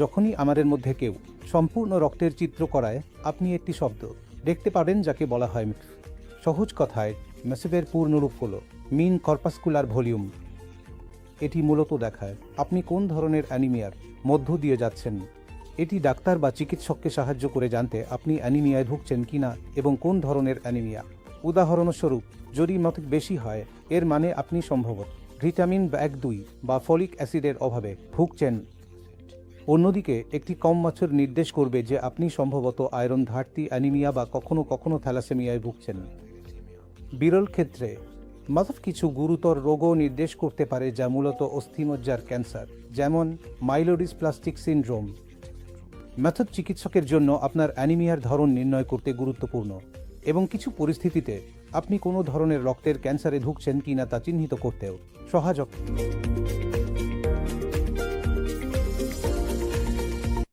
যখনই আমাদের মধ্যে কেউ সম্পূর্ণ রক্তের চিত্র করায়, আপনি একটি শব্দ দেখতে পারেন যাকে বলা হয় মিক্স। সহজ কথায় মেসেভের পূর্ণরূপ হল মিন কর্পাসকুলার ভলিউম। এটি মূলত দেখায়, আপনি কোন ধরনের অ্যানিমিয়ার মধ্য দিয়ে যাচ্ছেন? এটি ডাক্তার বা চিকিৎসককে সাহায্য করে জানতে আপনি অ্যানিমিয়ায় ভুগছেন কিনা এবং কোন ধরনের অ্যানিমিয়া। উদাহরণস্বরূপ, যদি মত বেশি হয়, এর মানে আপনি সম্ভবত ভিটামিন এক দুই বা ফলিক অ্যাসিডের অভাবে ভুগছেন। অন্যদিকে, একটি কম মাছের নির্দেশ করবে যে আপনি সম্ভবত আয়রন ঘাটতি, অ্যানিমিয়া বা কখনো কখনো থ্যালাসেমিয়ায় ভুগছেন। বিরল ক্ষেত্রে মাথব কিছু গুরুতর রোগও নির্দেশ করতে পারে যা মূলত অস্থিমজ্জার ক্যান্সার, যেমন মাইলোডিস প্লাস্টিক সিনড্রোম। ম্যাথড চিকিৎসকের জন্য আপনার অ্যানিমিয়ার ধরন নির্ণয় করতে গুরুত্বপূর্ণ এবং কিছু পরিস্থিতিতে আপনি কোনো ধরনের রক্তের ক্যান্সারে ভুগছেন কিনা তা চিহ্নিত করতেও সহায়ক।